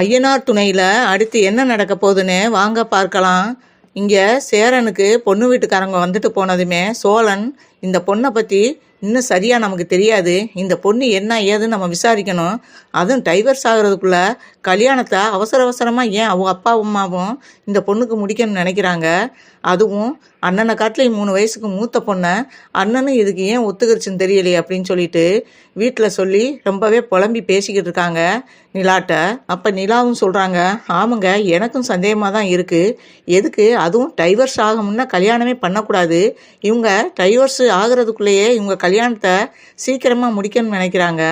ஐயனார் துணையில் அடுத்து என்ன நடக்க போகுதுன்னு வாங்க பார்க்கலாம். இங்கே சேரனுக்கு பொண்ணு வீட்டுக்காரங்க வந்துட்டு போனதுமே சோழன் இந்த பொண்ணை பற்றி இன்னும் சரியாக நமக்கு தெரியாது. இந்த பொண்ணு என்ன ஏதுன்னு நம்ம விசாரிக்கணும். அதுவும் டைவர்ஸ் ஆகிறதுக்குள்ள கல்யாணத்தை அவசர அவசரமாக ஏன் அவங்க அப்பா அம்மாவும் இந்த பொண்ணுக்கு முடிக்கணும்னு நினைக்கிறாங்க? அதுவும் அண்ணனை காட்டிலையும் மூணு வயசுக்கு மூத்த பொண்ணை அண்ணனும் இதுக்கு ஏன் ஒத்துக்கிருச்சுன்னு தெரியலையே அப்படின்னு சொல்லிட்டு வீட்டில் சொல்லி ரொம்பவே புலம்பி பேசிக்கிட்டு இருக்காங்க நிலாட்ட. அப்போ நிலாவும் சொல்கிறாங்க ஆமாங்க எனக்கும் சந்தேகமாக தான் இருக்குது எதுக்கு? அதுவும் டைவர்ஸ் ஆகணும்னா கல்யாணமே பண்ணக்கூடாது. இவங்க டைவர்ஸ் ஆகிறதுக்குள்ளேயே இவங்க கல்யாணத்தை சீக்கிரமாக முடிக்கணும்னு நினைக்கிறாங்க.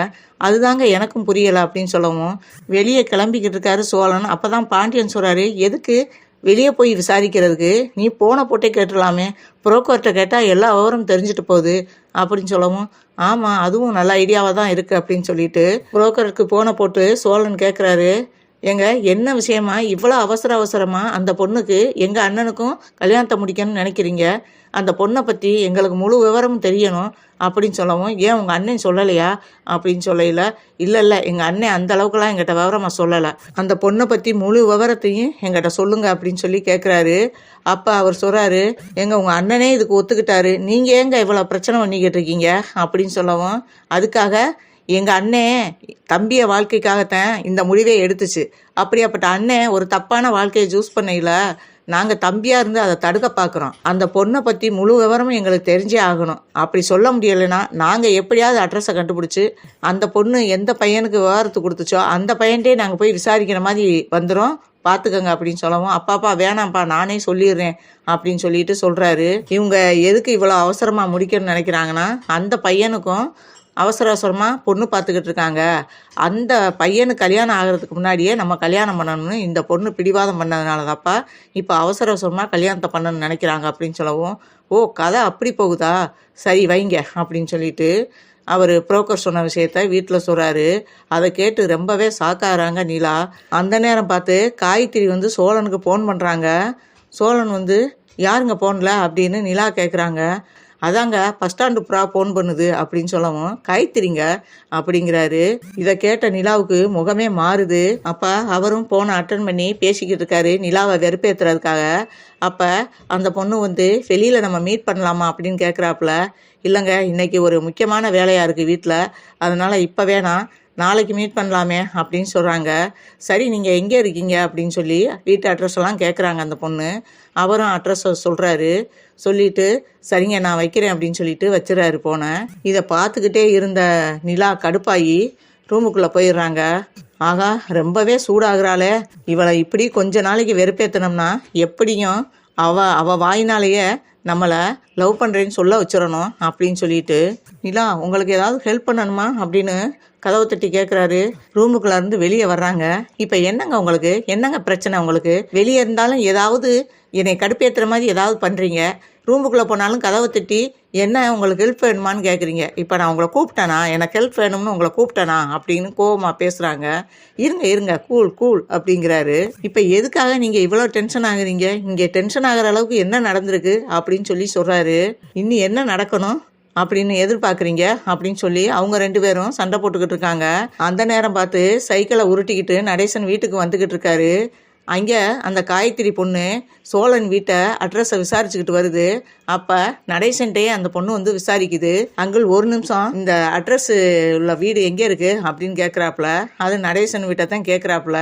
அதுதாங்க எனக்கும் புரியலை அப்படின்னு சொல்லவும் வெளியே கிளம்பிக்கிட்டு இருக்காரு சோழன். அப்போ தான் பாண்டியன் சொல்கிறாரு எதுக்கு? வெளியே போய் விசாரிக்கிறதுக்கு நீ போன போட்டே கேட்டுடலாமே புரோக்கர்கிட்ட கேட்டால் எல்லா விவரம் தெரிஞ்சுட்டு போகுது அப்படின்னு சொல்லவும் ஆமாம் அதுவும் நல்ல ஐடியாவாக தான் இருக்குது அப்படின்னு சொல்லிட்டு புரோக்கருக்கு போன போட்டு சோழன் கேட்குறாரு எங்க என்ன விஷயமா? இவ்வளோ அவசர அவசரமாக அந்த பொண்ணுக்கு எங்கள் அண்ணனுக்கும் கல்யாணத்தை முடிக்கணும்னு நினைக்கிறீங்க? அந்த பொண்ணை பற்றி எங்களுக்கு முழு விவரமும் தெரியணும் அப்படின்னு சொல்லவும் ஏன் உங்கள் அண்ணன் சொல்லலையா? அப்படின்னு சொல்லையில இல்லை இல்லை எங்கள் அண்ணன் அந்த அளவுக்குலாம் எங்கிட்ட விவரமாக சொல்லலை. அந்த பொண்ணை பற்றி முழு விவரத்தையும் எங்கிட்ட சொல்லுங்க அப்படின்னு சொல்லி கேட்குறாரு அப்போ அவர் சொல்கிறாரு எங்க உங்கள் அண்ணனே இதுக்கு ஒத்துக்கிட்டாரு. நீங்கள் ஏங்க இவ்வளோ பிரச்சனை பண்ணிக்கிட்டு இருக்கீங்க? அப்படின்னு சொல்லவும் அதுக்காக எங்கள் அண்ணே தம்பிய வாழ்க்கைக்காகத்தான் இந்த முடிவே எடுத்துச்சு. அப்படியாப்பட்ட அண்ணன் ஒரு தப்பான வாழ்க்கையை சூஸ் பண்ணையில் நாங்கள் தம்பியாக இருந்து அதை தடுக்க பார்க்குறோம் அந்த பொண்ணை பற்றி முழு விவரமும் எங்களுக்கு தெரிஞ்சே ஆகணும். அப்படி சொல்ல முடியலைன்னா நாங்கள் எப்படியாவது அட்ரஸை கண்டுபிடிச்சி அந்த பொண்ணு எந்த பையனுக்கு விவரத்து கொடுத்துச்சோ அந்த பையன்ட்டே நாங்கள் போய் விசாரிக்கிற மாதிரி வந்துடும் பார்த்துக்கங்க அப்படின்னு சொல்லவும் அப்பாப்பா வேணாம்ப்பா நானே சொல்லிடுறேன் அப்படின்னு சொல்லிட்டு சொல்கிறாரு இவங்க எதுக்கு இவ்வளோ அவசரமாக முடிக்கணும்னு நினைக்கிறாங்கன்னா அந்த பையனுக்கும் அவசர அவசரமாக பொண்ணு பார்த்துக்கிட்டு இருக்காங்க. அந்த பையனுக்கு கல்யாணம் ஆகிறதுக்கு முன்னாடியே நம்ம கல்யாணம் பண்ணணும்னு இந்த பொண்ணு பிடிவாதம் பண்ணதுனால தான்ப்பா இப்போ அவசர அவசரமாக கல்யாணத்தை பண்ணணும்னு நினைக்கிறாங்க அப்படின்னு சொல்லவும் ஓ கதை அப்படி போகுதா? சரி வைங்க அப்படின்னு சொல்லிட்டு அவர் புரோக்கர் சொன்ன விஷயத்த வீட்டில் சொல்கிறாரு அதை கேட்டு ரொம்பவே சாக்காகிறாங்க நிலா. அந்த நேரம் பார்த்து காய்கறி வந்து சோழனுக்கு ஃபோன் பண்ணுறாங்க சோழன் வந்து யாருங்க போனல அப்படின்னு நிலா கேட்குறாங்க அதாங்க பஸ் ஸ்டாண்டு புறா ஃபோன் பண்ணுது அப்படின்னு சொல்லவும் கைத்திரிங்க அப்படிங்கிறாரு. இதை கேட்ட நிலாவுக்கு முகமே மாறுது. அப்போ அவரும் ஃபோனை அட்டன் பண்ணி பேசிக்கிட்டு இருக்காரு. நிலாவை வெறுப்பேற்றுறதுக்காக அப்போ அந்த பொண்ணு வந்து வெளியில் நம்ம மீட் பண்ணலாமா? அப்படின்னு கேட்குறாப்புல இல்லைங்க இன்னைக்கு ஒரு முக்கியமான வேலையாக இருக்குது வீட்டில் அதனால் இப்போ வேணாம். நாளைக்கு மீட் பண்ணலாமே அப்படின்னு சொல்கிறாங்க சரி நீங்கள் எங்கே இருக்கீங்க? அப்படின்னு சொல்லி வீட்டு அட்ரஸ் எல்லாம் கேட்குறாங்க அந்த பொண்ணு. அவரும் அட்ரஸை சொல்கிறாரு சொல்லிட்டு சரிங்க நான் வைக்கிறேன் அப்படின்னு சொல்லிட்டு வச்சிடறாரு போனேன் இதை பார்த்துக்கிட்டே இருந்த நிலா கடுப்பாயி ரூமுக்குள்ளே போயிடுறாங்க. ஆகா ரொம்பவே சூடாகிறாளே. இவளை இப்படி கொஞ்ச நாளைக்கு வெறுப்பேற்றினோம்னா எப்படியும் அவ அவ வாயினாலேயே நம்மளை லவ் பண்ணுறேன்னு சொல்ல வச்சிடணும் அப்படின்னு சொல்லிட்டு நிலா உங்களுக்கு ஏதாவது ஹெல்ப் பண்ணணுமா? அப்படின்னு கதவை தட்டி கேட்குறாரு ரூமுக்குள்ளேருந்து வெளியே வர்றாங்க. இப்போ என்னங்க உங்களுக்கு? என்னங்க பிரச்சனை உங்களுக்கு? வெளியே இருந்தாலும் ஏதாவது என்னை கடுப்பேற்றுற மாதிரி ஏதாவது பண்ணுறீங்க ரூமுக்குள்ளே போனாலும் கதவை தட்டி என்ன உங்களுக்கு ஹெல்ப் வேணுமான்னு கேட்குறீங்க இப்போ நான் உங்களை கூப்பிட்டேனா? எனக்கு ஹெல்ப் வேணும்னு உங்களை கூப்பிட்டேனா? அப்படின்னு கோவமாக பேசுகிறாங்க இருங்க இருங்க. கூல் கூல் அப்படிங்கிறாரு. இப்போ எதுக்காக நீங்கள் இவ்வளோ டென்ஷன் ஆகுறீங்க? இங்கே டென்ஷன் ஆகிற அளவுக்கு என்ன நடந்திருக்கு? அப்படின்னு சொல்லி சொல்கிறாரு இன்னும் என்ன நடக்கணும்? அப்படின்னு எதிர்பார்க்குறீங்க அப்படின்னு சொல்லி அவங்க ரெண்டு பேரும் சண்டை போட்டுக்கிட்டு இருக்காங்க. அந்த நேரம் பார்த்து சைக்கிளை உருட்டிக்கிட்டு நடேசன் வீட்டுக்கு வந்துக்கிட்டு இருக்காரு. அங்கே அந்த காயத்ரி பொண்ணு சோழன் வீட்டை அட்ரஸை விசாரிச்சுக்கிட்டு வருது. அப்போ நடேசன்ட்டே அந்த பொண்ணு வந்து விசாரிக்குது. அங்கிள் ஒரு நிமிஷம் இந்த அட்ரஸ் உள்ள வீடு எங்கே இருக்குது அப்படின்னு கேட்குறாப்புல அது நடேசன் வீட்டை தான் கேட்குறாப்புல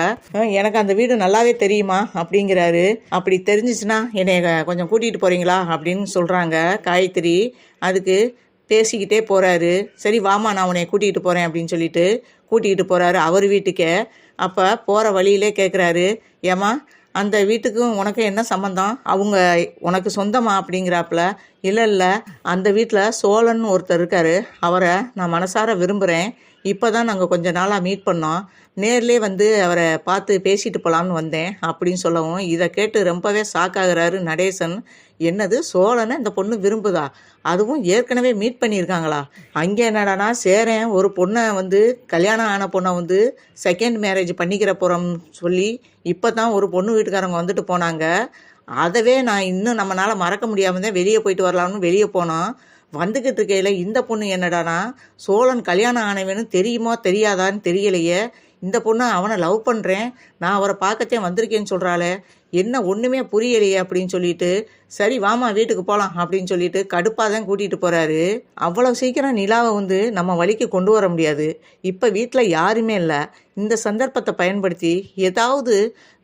எனக்கு அந்த வீடு நல்லாவே தெரியுமா? அப்படிங்கிறாரு. அப்படி தெரிஞ்சிச்சுன்னா என்னை கொஞ்சம் கூட்டிகிட்டு போகிறீங்களா அப்படின்னு சொல்கிறாங்க காயத்ரி. அதுக்கு பேசிக்கிட்டே போகிறாரு சரி வாமா நான் உன்னை கூட்டிகிட்டு போகிறேன் அப்படின்னு சொல்லிட்டு கூட்டிகிட்டு போகிறாரு அவர் வீட்டுக்கே அப்போ போகிற வழியிலே கேட்குறாரு ஏம்மா அந்த வீட்டுக்கும் உனக்கு என்ன சம்மந்தம் அவங்க உனக்கு சொந்தமா? அப்படிங்கிறாப்புல இல்லை இல்லை அந்த வீட்டில் சோழன் ஒருத்தர் இருக்கார். அவரை நான் மனசார விரும்புகிறேன் இப்போ தான் நாங்கள் கொஞ்ச நாளாக மீட் பண்ணோம். நேர்லேயே வந்து அவரை பார்த்து பேசிட்டு போகலான்னு வந்தேன். அப்படின்னு சொல்லவும் இதை கேட்டு ரொம்பவே ஷாக்காகிறாரு நடேசன். என்னது சோழனை இந்த பொண்ணு விரும்புதா? அதுவும் ஏற்கனவே மீட் பண்ணியிருக்காங்களா? அங்கே என்னடானா சேரன் ஒரு பொண்ணை வந்து கல்யாணம் ஆன பொண்ணை வந்து செகண்ட் மேரேஜ் பண்ணிக்கிற போகிறோம்னு சொல்லி இப்போ தான் ஒரு பொண்ணு வீட்டுக்காரங்க வந்துட்டு போனாங்க. அதவே நான் இன்னும் நம்மளால் மறக்க முடியாமல் தான் வெளியே போயிட்டு வரலாம்னு வெளியே போனோம். வந்துக்கிட்டு இருக்கையில் இந்த பொண்ணு என்னடானா சோழன் கல்யாணம் ஆனவன்னு தெரியுமா தெரியாதான்னு தெரியலையே. இந்த பொண்ணு அவனை லவ் பண்ணுறேன் நான் அவரை பார்க்கத்தே வந்திருக்கேன்னு சொல்கிறாளே என்ன ஒன்றுமே புரியலையே அப்படின்னு சொல்லிட்டு சரி வாமா வீட்டுக்கு போகலாம் அப்படின்னு சொல்லிட்டு கடுப்பாக தான் கூட்டிகிட்டு போகிறாரு அவ்வளோ சீக்கிரம் நிலாவை வந்து நம்ம வழிக்கு கொண்டு வர முடியாது. இப்போ வீட்டில் யாருமே இல்லை. இந்த சந்தர்ப்பத்தை பயன்படுத்தி ஏதாவது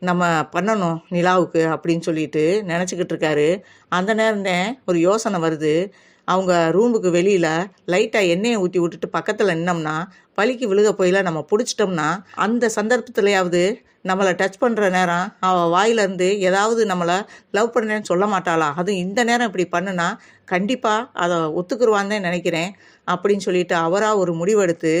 நம்ம பண்ணணும் நிலாவுக்கு அப்படின்னு சொல்லிட்டு நினச்சிக்கிட்டு இருக்காரு. அந்த நேரம் தான் ஒரு யோசனை வருது. அவங்க ரூமுக்கு வெளியில் லைட்டாக எண்ணெயை ஊற்றி விட்டுட்டு பக்கத்தில் நின்னோம்னா பலிக்கு விழுக போயில நம்ம பிடிச்சிட்டோம்னா அந்த சந்தர்ப்பத்துலையாவது நம்மளை டச் பண்ணுற நேரம் அவள் வாயிலேருந்து ஏதாவது நம்மளை லவ் பண்ணுறேன்னு சொல்ல மாட்டாளா? அதுவும் இந்த நேரம் இப்படி பண்ணுனா கண்டிப்பாக அதை ஒத்துக்குருவான்னு தான் நினைக்கிறேன் அப்படின்னு சொல்லிட்டு அவராக ஒரு முடிவெடுத்து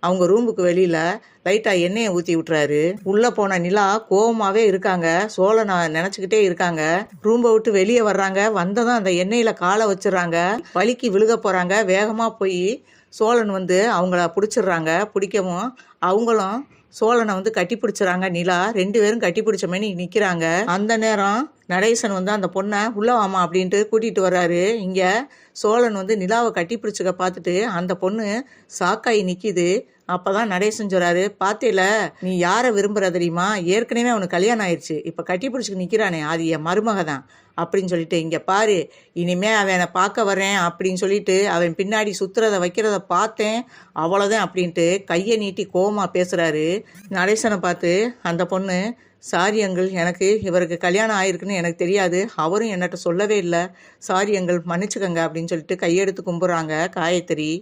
அவங்க ரூமுக்கு வெளியில் லைட்டாக எண்ணெயை ஊற்றி விட்டுறாரு. உள்ளே போன நிலா கோவமாகவே இருக்காங்க. சோழனை நினச்சிக்கிட்டே இருக்காங்க. ரூம்பை விட்டு வெளியே வர்றாங்க. வந்ததும் அந்த எண்ணெயில் காலை வச்சிடுறாங்க. வலிக்கு விழுக போகிறாங்க வேகமாக போய் சோழன் வந்து அவங்கள பிடிச்சிடுறாங்க பிடிக்கவும் அவங்களும் சோழனை வந்து கட்டி பிடிச்சிறாங்க நிலா ரெண்டு பேரும் கட்டி பிடிச்ச மாதிரி நிற்கிறாங்க அந்த நேரம் நடேசன் வந்து அந்த பொண்ணை உள்ள வாமா அப்படின்ட்டு கூட்டிகிட்டு வர்றாரு. இங்கே சோழன் வந்து நிலாவை கட்டி பிடிச்சிக்க பார்த்துட்டு அந்த பொண்ணு சாக்காயி நிற்கிது அப்போ தான் நடேசன் சொல்கிறாரு பார்த்தில நீ யாரை விரும்புகிற தெரியுமா? ஏற்கனவே அவனுக்கு கல்யாணம் ஆயிடுச்சு இப்போ கட்டி பிடிச்சிக்கு நிற்கிறானே அது என் மருமக தான். அப்படின்னு சொல்லிட்டு இங்கே பாரு இனிமே அவனை பார்க்க வரேன் அப்படின்னு சொல்லிட்டு அவன் பின்னாடி சுற்றுறத வைக்கிறத பார்த்தேன் அவ்வளோதான் அப்படின்ட்டு கையை நீட்டி கோமா பேசுகிறாரு நடேசனை பார்த்து அந்த பொண்ணு சாரி அங்கிள் எனக்கு இவருக்கு கல்யாணம் ஆயிருக்குன்னு எனக்கு தெரியாது. அவரும் என்னட்ட சொல்லவே இல்லை. சாரி அங்கிள் மன்னிச்சுக்கங்க அப்படின்னு சொல்லிட்டு கையெடுத்து கும்பிட்றாங்க காயத்ரி.